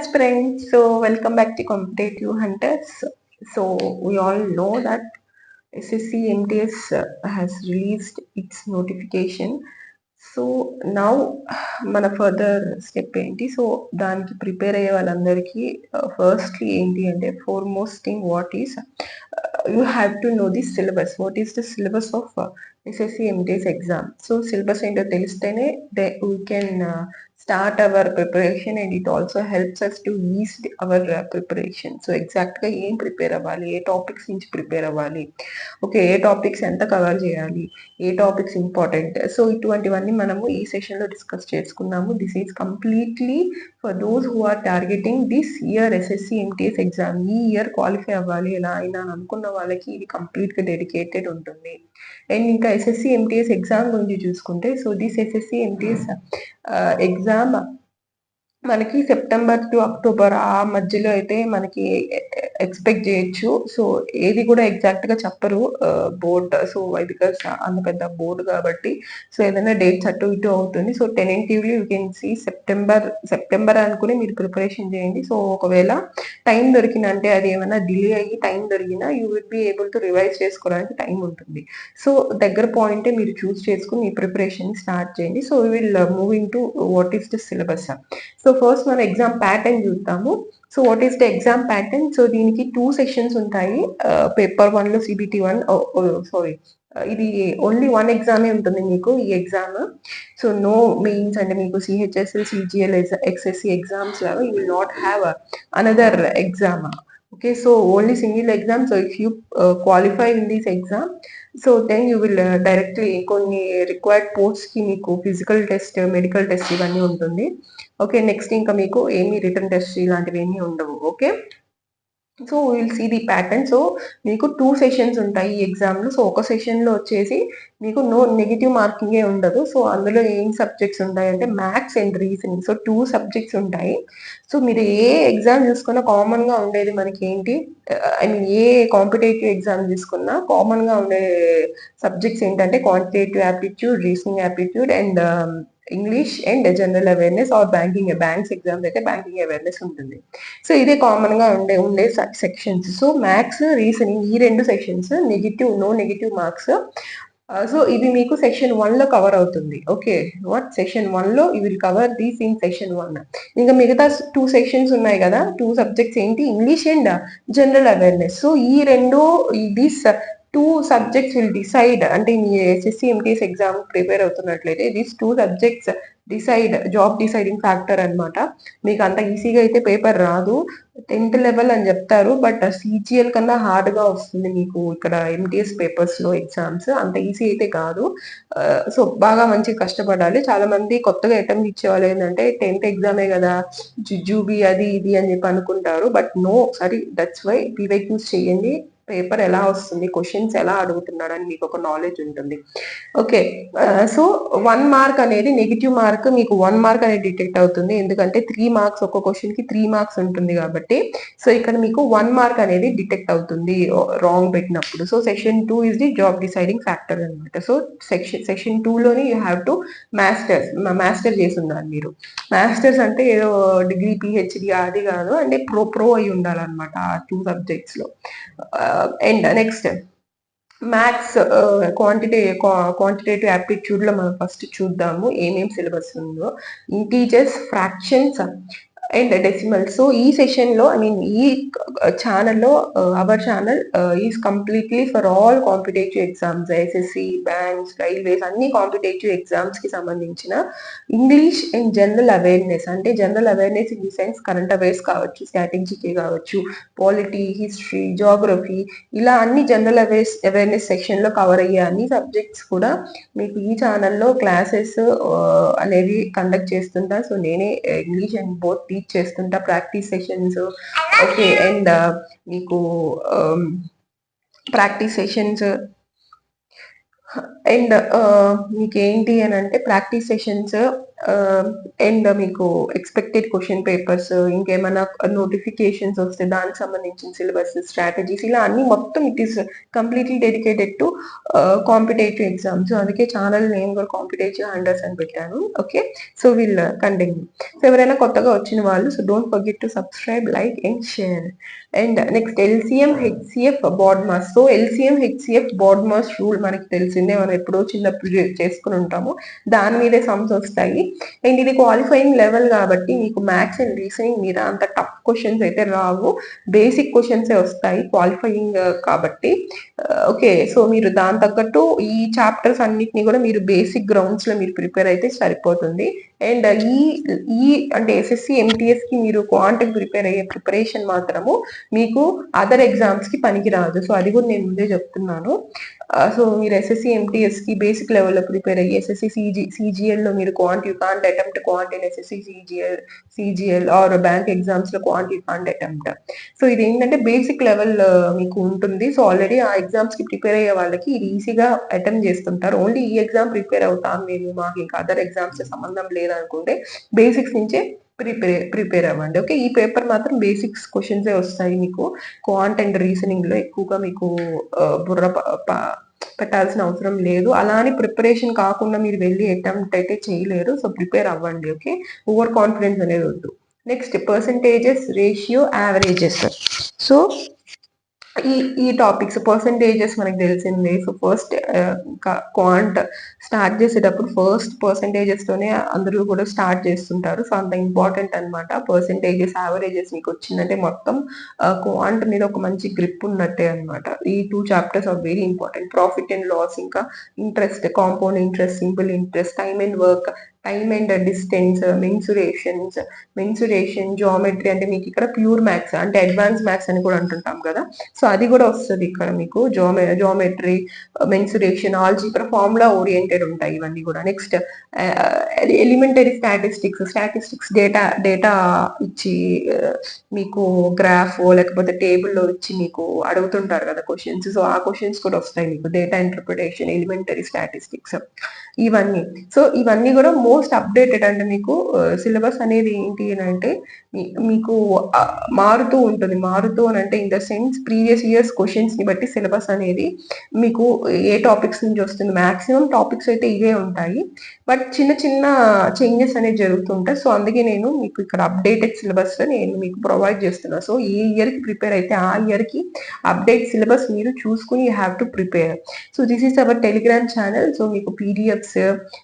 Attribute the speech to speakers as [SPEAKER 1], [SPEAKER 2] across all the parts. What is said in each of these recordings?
[SPEAKER 1] aspirants, so welcome back to Competitive Hunters. So we all know that SSC MTS uh, has released its notification. So now మన further step ఏంటి so దానికి prepare అయ్యే వాళ్ళందరికీ firstly ఏంటి అంటే foremost thing what is you have to know the syllabus what is the syllabus of SSC MTS exam so syllabus ఏంటో తెలిస్తేనే they we can start our preparation and it also helps us to ease our preparation so ఎగ్జాక్ట్గా ఏం prepare అవ్వాలి? ఏ topics నుంచి prepare అవ్వాలి? Okay ఏ topics ఎంత కవర్ చేయాలి? ఏ టాపిక్స్ ఇంపార్టెంట్ సో ఇటువంటివన్నీ మనము ఈ సెషన్లో డిస్కస్ చేసుకున్నాము. This is completely for those who are targeting this year SSC MTS exam ఈ ఇయర్ క్వాలిఫై అవ్వాలి. ఎలా అయినా అనుకున్న వాళ్ళకి ఇది కంప్లీట్గా డెడికేటెడ్ ఉంటుంది. అండ్ ఇంకా ఎస్ఎస్సి ఎంటీఎస్ ఎగ్జామ్ గురించి చూసుకుంటే so this SSC MTS exam మనకి సెప్టెంబర్ టు అక్టోబర్ ఆ మధ్యలో అయితే మనకి ఎక్స్పెక్ట్ చేయొచ్చు. సో ఏది కూడా ఎగ్జాక్ట్గా చెప్పరు బోర్డ్ సో బికాస్ అంత పెద్ద బోర్డు కాబట్టి. సో ఏదైనా డేట్స్ అటు ఇటు అవుతుంది. So tentatively you can see September September అనుకుని మీరు ప్రిపరేషన్ చేయండి. సో ఒకవేళ టైం దొరికిన అంటే అది ఏమైనా డిలే అయ్యి టైం దొరికినా you will be able to revise చేసుకోవడానికి టైం ఉంటుంది. సో దగ్గర పాయింటే మీరు చూస్ చేసుకుని మీ ప్రిపరేషన్ స్టార్ట్ చేయండి. So will moving to what is the syllabus. So first మనం ఎగ్జామ్ ప్యాటర్న్ చూద్దాము. So what is the exam pattern so దీనికి టూ సెషన్స్ ఉంటాయి. పేపర్ వన్లో సిబిటి వన్ సారీ ఇది ఓన్లీ వన్ ఎగ్జామే ఉంటుంది మీకు ఈ ఎగ్జామ్ సో నో మెయిన్స్ అంటే మీకు సిహెచ్ఎస్ఎల్ సిజిఎల్ ఎక్స్ఎస్సి ఎగ్జామ్స్ లాగా you will not have another exam okay so only single exam so if you qualify in this exam so then you will directly కొన్ని required పోస్ట్కి మీకు physical test medical test ఇవన్నీ ఉంటుంది. Okay next ఇంకా మీకు ఏమీ return test ఇలాంటివి ఏమీ ఉండవు. Okay so will see the pattern so మీకు టూ సెషన్స్ ఉంటాయి ఈ ఎగ్జామ్లో సో ఒక సెషన్లో వచ్చేసి మీకు నో నెగిటివ్ మార్కింగే ఉండదు. సో అందులో ఏం సబ్జెక్ట్స్ ఉంటాయి అంటే maths and reasoning so two subjects ఉంటాయి. సో మీరు ఏ ఎగ్జామ్ చూసుకున్నా కామన్గా ఉండేది మనకి ఏంటి? ఐ మీన్ ఏ కాంపిటేటివ్ ఎగ్జామ్ తీసుకున్నా కామన్గా ఉండే సబ్జెక్ట్స్ ఏంటంటే quantitative aptitude reasoning aptitude and English and general awareness or banking banks exams అయితే బ్యాంకింగ్ అవేర్నెస్ ఉంటుంది. సో ఇదే కామన్గా ఉండే ఉండే సెక్షన్స్ సో మ్యాథ్స్ రీజనింగ్ ఈ రెండు sections negative no negative marks so ఇది మీకు సెక్షన్ వన్లో కవర్ అవుతుంది. ఓకే వాట్ సెక్షన్ వన్లో you will cover these in section one ఇంకా మిగతా టూ సెక్షన్స్ ఉన్నాయి కదా? టూ సబ్జెక్ట్స్ ఏంటి? English and general awareness so ఈ రెండు these two subjects will decide అంటే మీ SSC MTS exam prepare అవుతున్నట్లయితే these two subjects decide job deciding factor అనమాట మీకు అంత ఈజీగా అయితే పేపర్ రాదు. టెన్త్ లెవెల్ అని చెప్తారు బట్ సిజిఎల్ కన్నా హార్డ్గా వస్తుంది మీకు ఇక్కడ ఎంటీఎస్ పేపర్స్లో ఎగ్జామ్స్ అంత ఈజీ అయితే కాదు. Uh, సో బాగా మంచి కష్టపడాలి. చాలా మంది కొత్తగా అటెంప్ట్ ఇచ్చేవాళ్ళు ఏంటంటే టెన్త్ ఎగ్జామే కదా జుజుబి అది ఇది అని చెప్పి అనుకుంటారు. But no sorry that's why PYQs చేయండి. పేపర్ ఎలా వస్తుంది క్వశ్చన్స్ ఎలా అడుగుతున్నాడు అని మీకు ఒక నాలెడ్జ్ ఉంటుంది ఓకే సో వన్ మార్క్ అనేది నెగిటివ్ మార్క్ మీకు వన్ మార్క్ అనేది డిటెక్ట్ అవుతుంది. ఎందుకంటే త్రీ మార్క్స్ ఒక్క క్వశ్చన్కి త్రీ మార్క్స్ ఉంటుంది కాబట్టి సో ఇక్కడ మీకు వన్ మార్క్ అనేది డిటెక్ట్ అవుతుంది రాంగ్ పెట్టినప్పుడు. So section two is the job deciding factor అనమాట so section section టూలోని you have to masters master చేసి మీరు. మాస్టర్స్ అంటే ఏదో డిగ్రీ పిహెచ్డి అది కాదు. అంటే ప్రో ప్రో అయి ఉండాలన్నమాట ఆ two సబ్జెక్ట్స్లో. And next maths quantity quantitative యాప్టిట్యూడ్లో మనం ఫస్ట్ చూద్దాము ఏమేమి సిలబస్ ఉందో. Integers fractions and decimal so ఈ సెషన్లో ఐ మీన్ ఈ ఛానల్లో our channel is completely for all competitive exams SSC banks railways అన్ని కాంపిటేటివ్ ఎగ్జామ్స్కి సంబంధించిన ఇంగ్లీష్ అండ్ జనరల్ అవేర్నెస్ అంటే general awareness in the sense current affairs కావచ్చు స్ట్రాటజీకే కావచ్చు పాలిటీ హిస్టరీ జోగ్రఫీ ఇలా అన్ని జనరల్ అవేర్స్ అవేర్నెస్ సెక్షన్లో కవర్ అయ్యే అన్ని సబ్జెక్ట్స్ కూడా మీకు ఈ ఛానల్లో క్లాసెస్ uh, అనేవి కండక్ట్ చేస్తుంటా. సో నేనే ఇంగ్లీష్ అండ్ బోత్ టీచ్ చేస్తుంటా ప్రాక్టీస్ సెషన్స్ ఓకే అండ్ మీకు ప్రాక్టీస్ సెషన్స్ అండ్ uh, మీకు ఏంటి అని అంటే ప్రాక్టీస్ సెషన్స్ అండ్ మీకు ఎక్స్పెక్టెడ్ క్వశ్చన్ పేపర్స్ ఇంకేమైనా నోటిఫికేషన్స్ వస్తే దానికి సంబంధించిన సిలబస్ స్ట్రాటజీస్ ఇలా అన్ని మొత్తం it is completely dedicated to competitive exams అందుకే ఛానల్ నేను కూడా కాంపిటేటివ్ హండర్స్ అని పెట్టాను. Okay so we'll continue so ఎవరైనా కొత్తగా వచ్చిన వాళ్ళు so don't forget to subscribe like and share and next LCM HCF BODMAS so LCM HCF BODMAS rule మనకి తెలిసిందే. మనం ఎప్పుడో చిన్నప్పుడు చేసుకుని ఉంటాము. దాని మీదే సమ్స్ వస్తాయి. అండ్ ఇది క్వాలిఫైయింగ్ లెవెల్ కాబట్టి మీకు మ్యాథ్స్ అండ్ రీజనింగ్ మీద అంత టఫ్ క్వశ్చన్స్ అయితే రావు. బేసిక్ క్వశ్చన్సే వస్తాయి క్వాలిఫైయింగ్ uh, కాబట్టి. Uh, ఓకే సో మీరు దాని తగ్గట్టు ఈ చాప్టర్స్ అన్నిటిని కూడా మీరు బేసిక్ గ్రౌండ్స్లో మీరు ప్రిపేర్ అయితే సరిపోతుంది. అండ్ ఈ ఈ అంటే ఎస్ఎస్సి ఎంటీఎస్కి మీరు క్వాంటిక్ ప్రిపేర్ అయ్యే ప్రిపరేషన్ మాత్రము మీకు అదర్ ఎగ్జామ్స్కి పనికిరాదు. సో అది కూడా నేను ముందే చెప్తున్నాను. Uh, సో మీరు ఎస్ఎస్సి ఎంటీఎస్కి బేసిక్ లెవెల్లో ప్రిపేర్ అయ్యి ఎస్ఎస్సి సిజి సిజిఎల్లో మీరు quant you can't attempt quant in SSC CGL CGL or bank ఎగ్జామ్స్లో quant you can't attempt so ఇది ఏంటంటే బేసిక్ లెవెల్ uh, మీకు ఉంటుంది. సో ఆల్రెడీ ఆ ఎగ్జామ్స్కి ప్రిపేర్ అయ్యే వాళ్ళకి ఇది ఈజీగా అటెంప్ట్ చేస్తుంటారు. ఓన్లీ ఈ ఎగ్జామ్ ప్రిపేర్ అవుతాం మేము. మాకు ఇంకా అదర్ ఎగ్జామ్స్ సంబంధం లేదు. లేదనుకుంటే బేసిక్స్ నుంచే ప్రిపేర్ ప్రిపేర్ అవ్వండి ఓకే ఈ పేపర్ మాత్రం బేసిక్స్ క్వశ్చన్సే వస్తాయి మీకు. క్వాంట్ అండ్ రీజనింగ్లో ఎక్కువగా మీకు బుర్ర పెట్టాల్సిన అవసరం లేదు. అలానే ప్రిపరేషన్ కాకుండా మీరు వెళ్ళి అటెంప్ట్ అయితే చేయలేరు. సో ప్రిపేర్ అవ్వండి ఓకే ఓవర్ కాన్ఫిడెన్స్ అనేది వద్దు. Next percentages ratio averages so ఈ ఈ టాపిక్స్ పర్సంటేజెస్ మనకి తెలిసిందే. సో ఫస్ట్ క్వాంట్ స్టార్ట్ చేసేటప్పుడు ఫస్ట్ పర్సంటేజెస్ తోనే అందరూ కూడా స్టార్ట్ చేస్తుంటారు. సో అంత ఇంపార్టెంట్ అనమాట పర్సంటేజెస్ యావరేజెస్ మీకు వచ్చిందంటే మొత్తం uh, క్వాంట్ మీద ఒక మంచి గ్రిప్ ఉన్నట్టే అనమాట ఈ two chapters are very important profit and loss ఇంకా interest compound interest simple interest time and work time and distance mensurations mensuration geometry అంటే మీకు ఇక్కడ ప్యూర్ మ్యాథ్స్ అంటే అడ్వాన్స్ మ్యాథ్స్ అని కూడా అంటుంటాం కదా. సో అది కూడా వస్తుంది ఇక్కడ మీకు. Geome geometry mensuration algebra formula oriented ఉంటాయి ఇవన్నీ కూడా. Next elementary statistics statistics data data ఇచ్చి uh, మీకు గ్రాఫ్ లేకపోతే టేబుల్లో ఇచ్చి మీకు అడుగుతుంటారు కదా క్వశ్చన్స్ సో ఆ క్వశ్చన్స్ కూడా వస్తాయి మీకు. డేటా ఇంటర్ప్రిటేషన్ ఎలిమెంటరీ స్టాటిస్టిక్స్ ఇవన్నీ. సో ఇవన్నీ కూడా మోస్ట్ అప్డేటెడ్ అంటే మీకు సిలబస్ అనేది ఏంటి అని అంటే మీకు మారుతూ ఉంటుంది. మారుతూ అని అంటే in the sense previous years క్వశ్చన్స్ని బట్టి సిలబస్ అనేది మీకు ఏ టాపిక్స్ నుంచి వస్తుంది. మాక్సిమం టాపిక్స్ అయితే ఇవే ఉంటాయి. బట్ చిన్న చిన్న చేంజెస్ అనేది జరుగుతుంటాయి సో అందుకే నేను మీకు ఇక్కడ అప్డేటెడ్ సిలబస్ నేను మీకు ప్రొవైడ్ చేస్తున్నా. సో ఏ ఇయర్కి ప్రిపేర్ అయితే ఆ ఇయర్కి అప్డేట్ సిలబస్ మీరు చూసుకుని you have to prepare. So this is our Telegram channel. So మీకు పీడిఎఫ్స్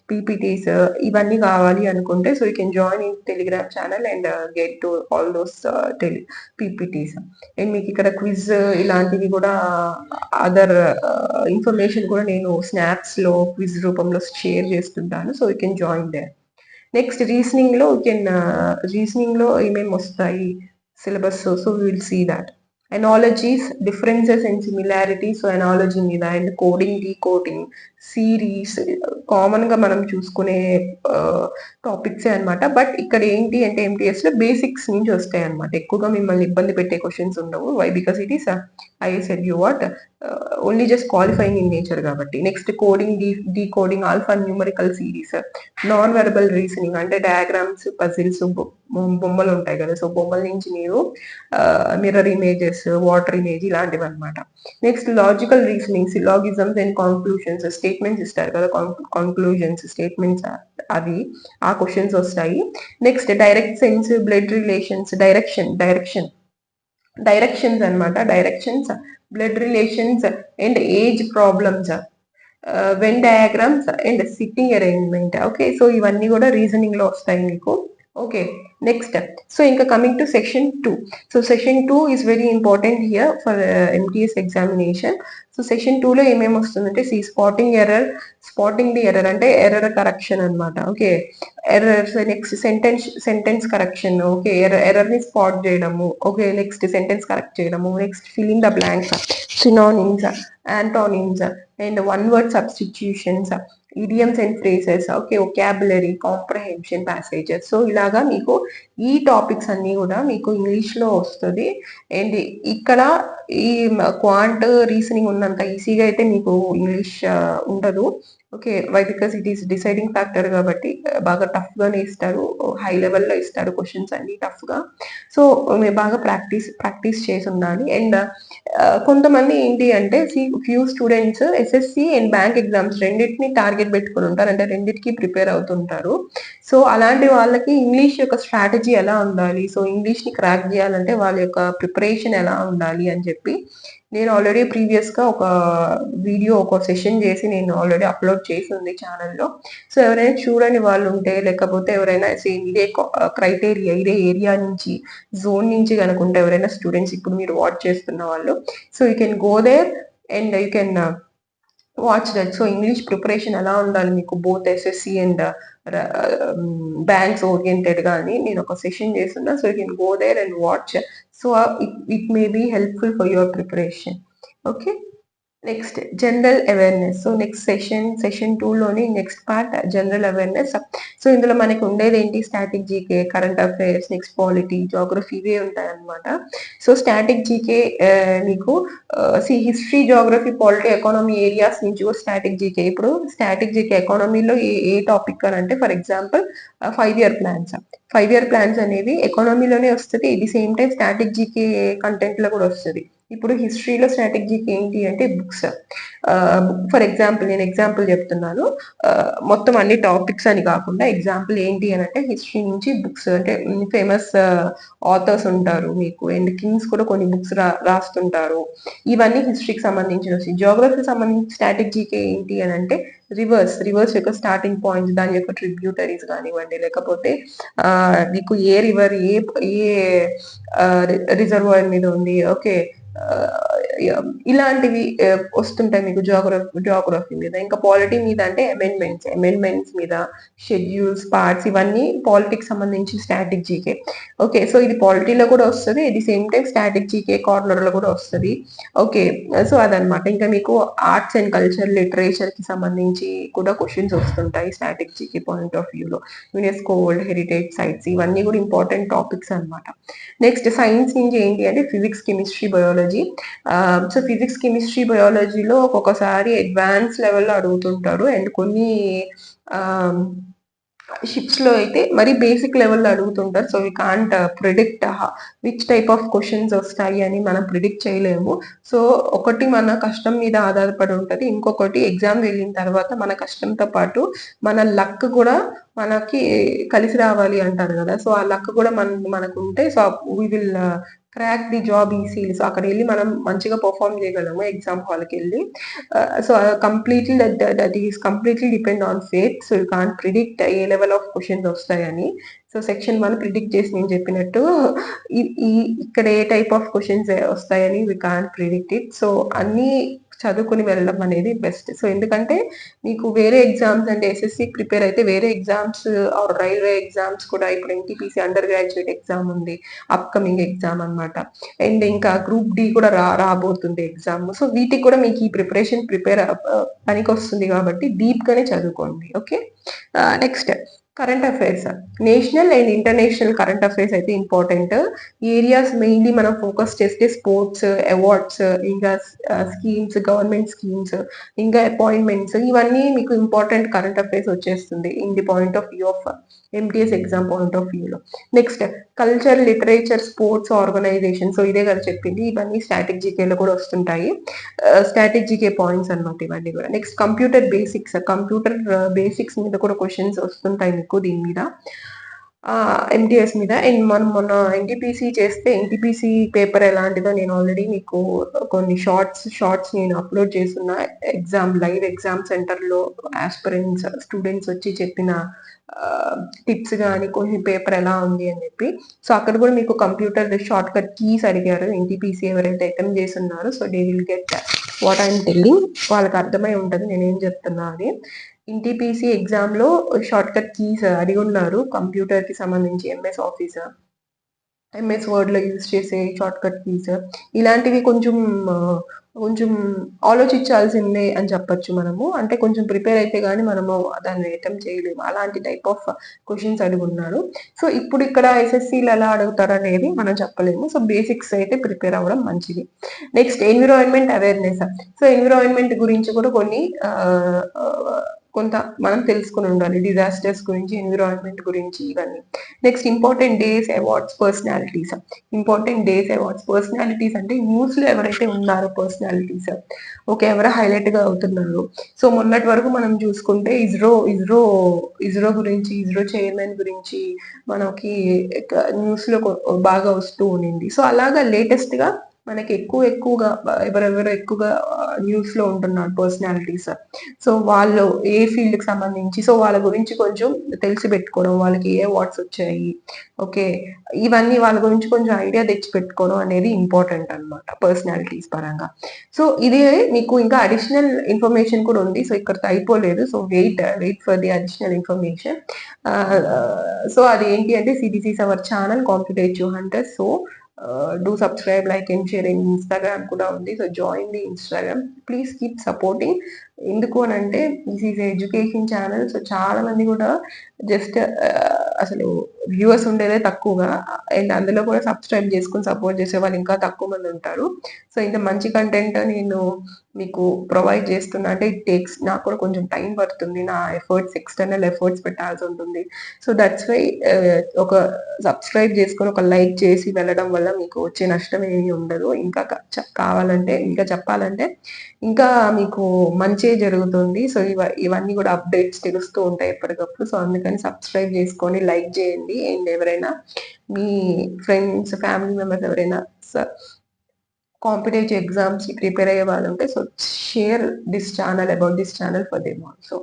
[SPEAKER 1] పీపీటీస్ ఇవన్నీ కావాలి అనుకుంటే so you can join in Telegram channel and get to all those tele PPTs and మీకు ఇక్కడ క్విజ్ ఇలాంటివి కూడా అదర్ ఇన్ఫర్మేషన్ కూడా నేను స్నాప్స్లో క్విజ్ రూపంలో షేర్ చేస్తుంటాను so you can join the next రీజనింగ్లో you can రీజనింగ్లో ఏమేమి వస్తాయి syllabus so will see that analogies differences and similarity so analogy మీద and coding decoding series కామన్గా మనం చూసుకునే టాపిక్సే అనమాట బట్ ఇక్కడ ఏంటి అంటే ఎంటీఎస్లో బేసిక్స్ నుంచి వస్తాయి అనమాట ఎక్కువగా మిమ్మల్ని ఇబ్బంది పెట్టే క్వశ్చన్స్ ఉండవు. Why because it is I you what only just qualifying in nature కాబట్టి next coding D D coding alpha numerical series non verbal reasoning అంటే డయాగ్రామ్స్ పజిల్స్ బొమ్మలు ఉంటాయి కదా. సో బొమ్మల నుంచి మీరు మిర్రర్ ఇమేజెస్ వాటర్ ఇమేజ్ ఇలాంటివి అనమాట next logical reasoning syllogisms and conclusions statements ఇస్తారు కదా కాన్క్లూజన్స్ స్టేట్మెంట్స్ అవి ఆ క్వశ్చన్స్ వస్తాయి. Next direct sense blood relations direction direction directions అనమాట directions blood relations and age problems when diagrams and sitting arrangement okay so ఇవన్నీ కూడా రీజనింగ్లో వస్తాయి మీకు. ఓకే నెక్స్ట్ సో ఇంకా coming to section two so section two is very important here for MTS examination so section టూలో ఏమేమి వస్తుందంటే C spotting error spotting the error అంటే ఎర్రర్ కరెక్షన్ అనమాట okay error next sentence sentence correction okay ఎర్రర్ని spot చేయడము. Okay next sentence correct చేయడము. Next filling the blanks synonyms antonyms and one word substitutions idioms and phrases okay vocabulary comprehension passages so ఇలాగా మీకు ఈ topics అన్నీ కూడా మీకు ఇంగ్లీష్లో వస్తుంది. అండ్ ఇక్కడ ఈ క్వాంట్ రీజనింగ్ ఉన్నంత ఈజీగా అయితే మీకు ఇంగ్లీష్ uh, ఉండదు. Okay why because it is deciding factor కాబట్టి uh, బాగా టఫ్గానే ఇస్తారు. Uh, హై లెవెల్లో ఇస్తారు క్వశ్చన్స్ అన్ని టఫ్గా సో మీరు బాగా ప్రాక్టీస్ ప్రాక్టీస్ చేసి ఉండాలి అండ్ కొంతమంది ఏంటి అంటే few students SSC and bank exams రెండింటిని టార్గెట్ పెట్టుకుని ఉంటారు. అంటే రెండింటికి ప్రిపేర్ అవుతుంటారు. సో అలాంటి వాళ్ళకి ఇంగ్లీష్ యొక్క స్ట్రాటజీ ఎలా ఉండాలి? సో ఇంగ్లీష్ని క్రాక్ చేయాలంటే వాళ్ళ యొక్క ప్రిపరేషన్ ఎలా ఉండాలి అని చెప్పి నేను ఆల్రెడీ ప్రీవియస్గా ఒక వీడియో ఒక సెషన్ చేసి నేను ఆల్రెడీ అప్లోడ్ చేసి ఉంది ఛానల్లో సో ఎవరైనా చూడని వాళ్ళు ఉంటే లేకపోతే ఎవరైనా ఇదే క్రైటీరియా ఇదే ఏరియా నుంచి జోన్ నుంచి కనుకుంటే ఎవరైనా స్టూడెంట్స్ ఇప్పుడు మీరు వాచ్ చేస్తున్న వాళ్ళు. So you can go there and you can watch that so English preparation ఎలా ఉండాలి? మీకు both SSC and banks oriented కానీ నేను ఒక సెషన్ చేస్తున్నా. So you can go there and watch so it may be helpful for your preparation okay next general awareness so next session session టూలోని next part general awareness so ఇందులో మనకి ఉండేది ఏంటి? Static GK current affairs next polity geography ఇవే ఉంటాయన్నమాట. So static GK మీకు C history geography polity economy areas నుంచి కూడా static GK ఇప్పుడు స్టాటిక్ జీకే ఎకానమీలో ఏ ఏ టాపిక్ అని అంటే for example five year plans five year plans అనేవి ఎకానమీలోనే వస్తుంది. ఇది సేమ్ టైం స్టాటిక్ జీకే కంటెంట్లో కూడా వస్తుంది. ఇప్పుడు హిస్టరీలో స్ట్రాటజీకి ఏంటి అంటే బుక్స్ ఫర్ ఎగ్జాంపుల్ నేను ఎగ్జాంపుల్ చెప్తున్నాను. మొత్తం అన్ని టాపిక్స్ అని కాకుండా ఎగ్జాంపుల్ ఏంటి అని అంటే హిస్టరీ నుంచి బుక్స్ అంటే ఫేమస్ ఆథర్స్ ఉంటారు మీకు. అండ్ కింగ్స్ కూడా కొన్ని బుక్స్ రా రాస్తుంటారు. ఇవన్నీ హిస్టరీకి సంబంధించిన వచ్చి జియోగ్రఫీకి సంబంధించిన స్ట్రాటజీకి ఏంటి అని అంటే రివర్స్ రివర్స్ యొక్క స్టార్టింగ్ పాయింట్స్ దాని యొక్క ట్రిబ్యూటరీస్ కానివ్వండి లేకపోతే మీకు ఏ రివర్ ఏ ఏ రిజర్వాయర్ మీద ఉంది? ఓకే uh, ఇలాంటివి వస్తుంటాయి మీకు జోగ్రఫీ జోగ్రఫీ మీద. ఇంకా పాలిటీ మీద అంటే అమెండ్మెంట్స్ అమెండ్మెంట్స్ మీద షెడ్యూల్స్ పార్ట్స్ ఇవన్నీ పాలిటిక్స్ సంబంధించి స్టాటిక్ జీకే ఓకే సో ఇది పాలిటీలో కూడా వస్తుంది ఇది సేమ్ టైం స్టాటిక్ జీకే కార్నర్లో కూడా వస్తుంది. ఓకే సో అదనమాట ఇంకా మీకు ఆర్ట్స్ అండ్ కల్చర్ లిటరేచర్కి సంబంధించి కూడా క్వశ్చన్స్ వస్తుంటాయి స్టాటిక్ జీకే పాయింట్ ఆఫ్ వ్యూలో యునెస్కో వరల్డ్ హెరిటేజ్ సైట్స్ ఇవన్నీ కూడా ఇంపార్టెంట్ టాపిక్స్ అనమాట నెక్స్ట్ సైన్స్ నుంచి ఏంటి అంటే physics chemistry biology so physics chemistry బయాలజీలో ఒక్కొక్కసారి అడ్వాన్స్ లెవెల్లో అడుగుతుంటారు. అండ్ కొన్ని um, షిప్స్లో అయితే మరి బేసిక్ లెవెల్లో అడుగుతుంటారు. So we can't predict which type of questions వస్తాయి అని మనం ప్రిడిక్ట్ చేయలేము. సో ఒకటి మన కష్టం మీద ఆధారపడి ఉంటుంది. ఇంకొకటి ఎగ్జామ్ వెళ్ళిన తర్వాత మన కష్టంతో పాటు మన లక్ కూడా మనకి కలిసి రావాలి అంటారు కదా. సో ఆ లక్ కూడా మన మనకు ఉంటే so we will crack the job easily so అక్కడ వెళ్ళి మనం మంచిగా పర్ఫామ్ చేయగలము ఎగ్జామ్ హాల్కి వెళ్ళి so completely that that is completely depend on faith so you can't predict A level of questions వస్తాయని. సో సెక్షన్ వన్ ప్రిడిక్ట్ చేసి నేను చెప్పినట్టు ఈ ఇక్కడ ఏ టైప్ ఆఫ్ క్వశ్చన్స్ వస్తాయని we can predict it so అన్ని చదువుకుని వెళ్ళడం అనేది బెస్ట్ సో ఎందుకంటే మీకు వేరే ఎగ్జామ్స్ అంటే ఎస్ఎస్సి ప్రిపేర్ అయితే వేరే ఎగ్జామ్స్ ఆర్ రైల్వే ఎగ్జామ్స్ కూడా ఇప్పుడు ఎన్టీపీసీ అండర్ గ్రాడ్యుయేట్ ఎగ్జామ్ ఉంది అప్కమింగ్ ఎగ్జామ్ అనమాట అండ్ ఇంకా గ్రూప్ డి కూడా రా రాబోతుంది ఎగ్జామ్ సో వీటికి కూడా మీకు ఈ ప్రిపరేషన్ ప్రిపేర్ పనికి వస్తుంది కాబట్టి డీప్గానే చదువుకోండి. Okay next uh, current affairs national and international current affairs అయితే ఇంపార్టెంట్ ఏరియాస్ మెయిన్లీ మనం ఫోకస్ చేస్తే స్పోర్ట్స్ అవార్డ్స్ ఇంకా స్కీమ్స్ గవర్నమెంట్ స్కీమ్స్ ఇంకా అపాయింట్మెంట్స్ ఇవన్నీ మీకు ఇంపార్టెంట్ కరెంట్ అఫైర్స్ వచ్చేస్తుంది in the point of view of MTS exam point of వ్యూలో next culture literature sports organisation so ఇదే కదా చెప్పింది. ఇవన్నీ స్టాటిక్ జీకేలో కూడా వస్తుంటాయి. స్టాటిక్ జీకే పాయింట్స్ అనమాట ఇవన్నీ కూడా. Next computer basics computer basics మీద కూడా క్వశ్చన్స్ వస్తుంటాయి మీకు దీని మీద. ఎంటీఎస్ మీద. అండ్ మనం మొన్న ఎన్టీపీసీ చేస్తే ఎన్టీపీసీ పేపర్ ఎలాంటిదో నేను ఆల్రెడీ మీకు కొన్ని షార్ట్స్ షార్ట్స్ నేను అప్లోడ్ చేస్తున్న. ఎగ్జామ్ లైవ్ ఎగ్జామ్ సెంటర్లో ఆస్పిరెంట్స్ స్టూడెంట్స్ వచ్చి చెప్పిన టిప్స్ కానీ కొన్ని పేపర్ ఎలా ఉంది అని చెప్పి. సో అక్కడ కూడా మీకు కంప్యూటర్ షార్ట్ కట్ కీస్ అడిగారు ఎన్టీపీసీ ఎవరైతే అటెంప్ట్ చేస్తున్నారో so they will get what I'm telling వాళ్ళకి అర్థమై ఉంటుంది. నేనేం చెప్తున్నా అది. ఎన్టీపీసీ ఎగ్జామ్లో షార్ట్ కట్ కీస్ అడిగి ఉన్నారు. కంప్యూటర్కి సంబంధించి ఎంఎస్ ఆఫీస్ ఎంఎస్ వర్డ్లో యూజ్ చేసే షార్ట్ కట్ కీస్ ఇలాంటివి కొంచెం కొంచెం ఆలోచించాల్సిందే అని చెప్పొచ్చు మనము. అంటే కొంచెం ప్రిపేర్ అయితే కానీ మనము దాన్ని అటెంప్ట్ చేయలేము. అలాంటి టైప్ ఆఫ్ క్వశ్చన్స్ అడుగున్నారు సో ఇప్పుడు ఇక్కడ ఎస్ఎస్సీలు ఎలా అడుగుతారు అనేది మనం చెప్పలేము. సో బేసిక్స్ అయితే ప్రిపేర్ అవ్వడం మంచిది. Next environment awareness so environment గురించి కూడా కొన్ని కొంత మనం తెలుసుకుని ఉండాలి. డిజాస్టర్స్ గురించి ఎన్విరాన్మెంట్ గురించి ఇవన్నీ. Next important days awards personalities important days awards personalities అంటే న్యూస్లో ఎవరైతే ఉన్నారో పర్సనాలిటీస్ ఓకే ఎవరు హైలైట్గా అవుతున్నారు. సో మొన్నటి వరకు మనం చూసుకుంటే ఇజ్రో ఇజ్రో ఇజ్రో గురించి ఇజ్రో చైర్మన్ గురించి మనకి న్యూస్లో బాగా వస్తూ ఉండింది. సో అలాగా లేటెస్ట్గా మనకి ఎక్కువ ఎక్కువగా ఎవరెవరు ఎక్కువగా న్యూస్లో ఉంటున్నారు పర్సనాలిటీస్ సో వాళ్ళు ఏ ఫీల్డ్కి సంబంధించి సో వాళ్ళ గురించి కొంచెం తెలిసి పెట్టుకోవడం వాళ్ళకి ఏ అవార్డ్స్ వచ్చాయి ఓకే. ఇవన్నీ వాళ్ళ గురించి కొంచెం ఐడియా తెచ్చి పెట్టుకోవడం అనేది ఇంపార్టెంట్ అనమాట పర్సనాలిటీస్ పరంగా. సో ఇది మీకు ఇంకా అడిషనల్ ఇన్ఫర్మేషన్ కూడా ఉంది. సో ఇక్కడ అయిపోలేదు so wait wait for the additional information so అది ఏంటి అంటే సిడిసిస్ our channel competitive hunter so do subscribe like and share in Instagram కూడా ఉంది so join the Instagram please keep supporting ఎందుకు అని అంటే this is education channel so చాలా మంది కూడా జస్ట్ uh, అసలు వ్యూవర్స్ ఉండేదే తక్కువగా అండ్ అందులో కూడా సబ్స్క్రైబ్ చేసుకుని సపోర్ట్ చేసే వాళ్ళు ఇంకా తక్కువ మంది ఉంటారు. సో ఇంత మంచి కంటెంట్ నేను మీకు ప్రొవైడ్ చేస్తున్నా అంటే ఇట్ టేక్స్ నాకు కూడా కొంచెం టైం పడుతుంది నా ఎఫర్ట్స్ ఎక్స్టర్నల్ ఎఫర్ట్స్ పెట్టాల్సి ఉంటుంది. సో దట్స్ వై ఒక సబ్స్క్రైబ్ చేసుకొని ఒక లైక్ చేసి వెళ్ళడం వల్ల మీకు వచ్చే నష్టం ఏమీ ఉండదు. ఇంకా కావాలంటే ఇంకా చెప్పాలంటే ఇంకా మీకు మంచి జరుగుతుంది. సో ఇవ ఇవన్నీ కూడా అప్డేట్స్ తెలుస్తూ ఉంటాయి ఎప్పటికప్పుడు. సో అందుకని సబ్స్క్రైబ్ చేసుకొని లైక్ చేయండి. అండ్ ఎవరైనా మీ ఫ్రెండ్స్ ఫ్యామిలీ మెంబర్స్ ఎవరైనా కాంపిటేటివ్ ఎగ్జామ్స్కి ప్రిపేర్ అయ్యే వాళ్ళు ఉంటే so share this channel about this channel for them also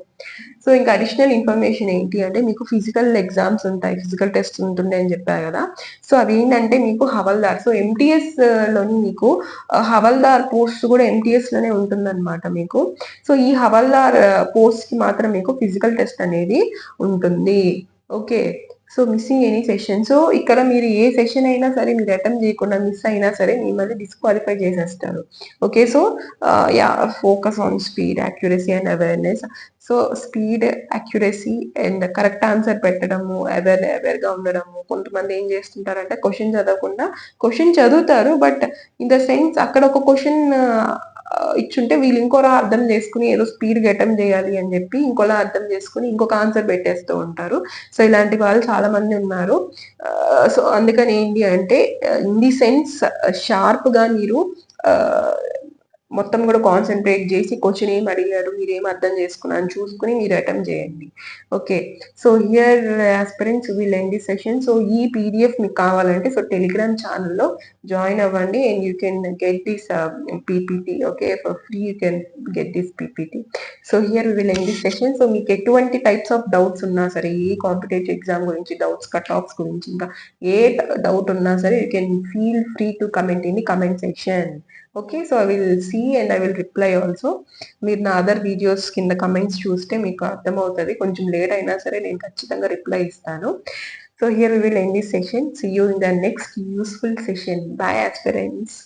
[SPEAKER 1] so ఇంకా అడిషనల్ ఇన్ఫర్మేషన్ ఏంటి అంటే మీకు ఫిజికల్ ఎగ్జామ్స్ ఉంటాయి ఫిజికల్ టెస్ట్ ఉంటుండే అని చెప్పారు కదా. సో అవి ఏంటంటే మీకు హవల్దార్ సో ఎంటీఎస్ uh, లోని మీకు uh, హవల్దార్ పోస్ట్ కూడా ఎంటీఎస్లోనే ఉంటుందన్నమాట మీకు. సో ఈ హవల్దార్ uh, పోస్ట్కి మాత్రం మీకు ఫిజికల్ టెస్ట్ అనేది ఉంటుంది. Okay so missing any session so ఇక్కడ మీరు ఏ సెషన్ అయినా సరే మీరు అటెంప్ట్ చేయకుండా మిస్ అయినా సరే మిమ్మల్ని డిస్క్వాలిఫై చేసేస్తారు. Okay so ya focus on speed accuracy and awareness so speed accuracy and correct answer పెట్టడము అవేర్ అవేర్గా ఉండడము. కొంతమంది ఏం చేస్తుంటారంటే క్వశ్చన్ చదవకుండా క్వశ్చన్ చదువుతారు బట్ ఇన్ ద సెన్స్ అక్కడ ఒక క్వశ్చన్ ఇచ్చుంటే వీళ్ళు ఇంకోలా అర్థం చేసుకుని ఏదో స్పీడ్గా అటెంప్ట్ చేయాలి అని చెప్పి ఇంకోలా అర్థం చేసుకుని ఇంకొక ఆన్సర్ పెట్టేస్తూ ఉంటారు. సో ఇలాంటి వాళ్ళు చాలా మంది ఉన్నారు సో అందుకని ఏంటి అంటే ఇన్ ది సెన్స్ షార్ప్గా మీరు మొత్తం కూడా కాన్సన్ట్రేట్ చేసి క్వశ్చన్ ఏం అడిగాడు మీరు ఏం అర్థం చేసుకున్నాను చూసుకుని మీరు అటెంప్ట్ చేయండి. Okay so here aspirants will end session so ఈ పీడిఎఫ్ మీకు కావాలంటే సో టెలిగ్రామ్ ఛానల్లో జాయిన్ అవ్వండి and you can get this PPT okay for free you can get this PPT so here will end session so మీకు ఎటువంటి types of doubts ఉన్నా సరే ఏ కాంపిటేటివ్ ఎగ్జామ్ గురించి డౌట్స్ కట్ ఆఫ్స్ గురించి ఇంకా ఏ డౌట్ ఉన్నా సరే you can feel free to comment in the comment section okay so I will see and I will reply also మీరు నా అదర్ వీడియోస్ కింద కమెంట్స్ చూస్తే మీకు అర్థమవుతుంది. కొంచెం లేట్ అయినా సరే నేను ఖచ్చితంగా రిప్లై ఇస్తాను. So here we will end this session see you in the next useful session bye aspirants